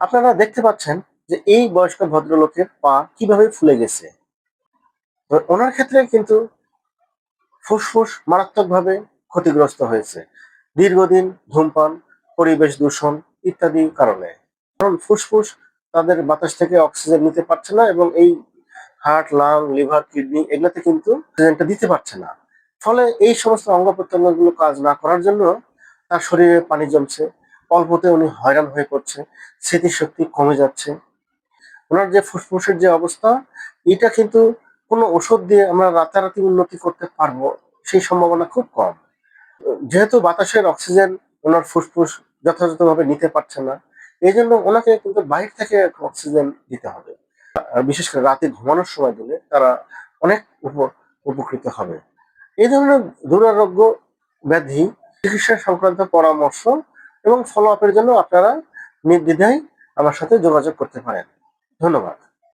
আপনারা দেখতে পাচ্ছেন যে এই বয়স্ক ভদ্রলোকের পা কীভাবে ফুলে গেছে। ওনার ক্ষেত্রে কিন্তু ফুসফুস মারাত্মকভাবে ক্ষতিগ্রস্ত হয়েছে। দীর্ঘদিন ধূমপান, পরিবেশ দূষণ ইত্যাদি কারণে। কারণ ফুসফুস তাদের বাতাস থেকে অক্সিজেন নিতে পারছে না এবং এই হার্ট, লাং, লিভার, কিডনি এগুলোতে কিন্তু অক্সিজেনটা দিতে পারছে না। ফলে এই সমস্ত অঙ্গ প্রত্যঙ্গগুলো কাজ না করার জন্য তার শরীরে পানি জমছে। অল্পতে উনি হয়রান হয়ে পড়ছে স্মৃতিশক্তি কমে যাচ্ছে। ওনার যে ফুসফুসের যে অবস্থা, এটা কিন্তু কোনো ওষুধ দিয়ে আমরা রাতারাতি উন্নতি করতে পারব, সেই সম্ভাবনা খুব কম। যেহেতু বাতাসের অক্সিজেন ওনার ফুসফুস যথাযথভাবে নিতে পারছে না, এই জন্য ওনাকে কিন্তু বাইরে থেকে অক্সিজেন দিতে হবে। বিশেষ করে রাতে ঘুমানোর সময় দিলে তারা অনেক উপ- উপকৃত হবে। এই ধরনের দুরারোগ্য ব্যাধি, চিকিৎসা সংক্রান্ত পরামর্শ এবং ফলো আপের জন্য আপনারা নির্দ্বিধায় আমার সাথে যোগাযোগ করতে পারেন। ধন্যবাদ।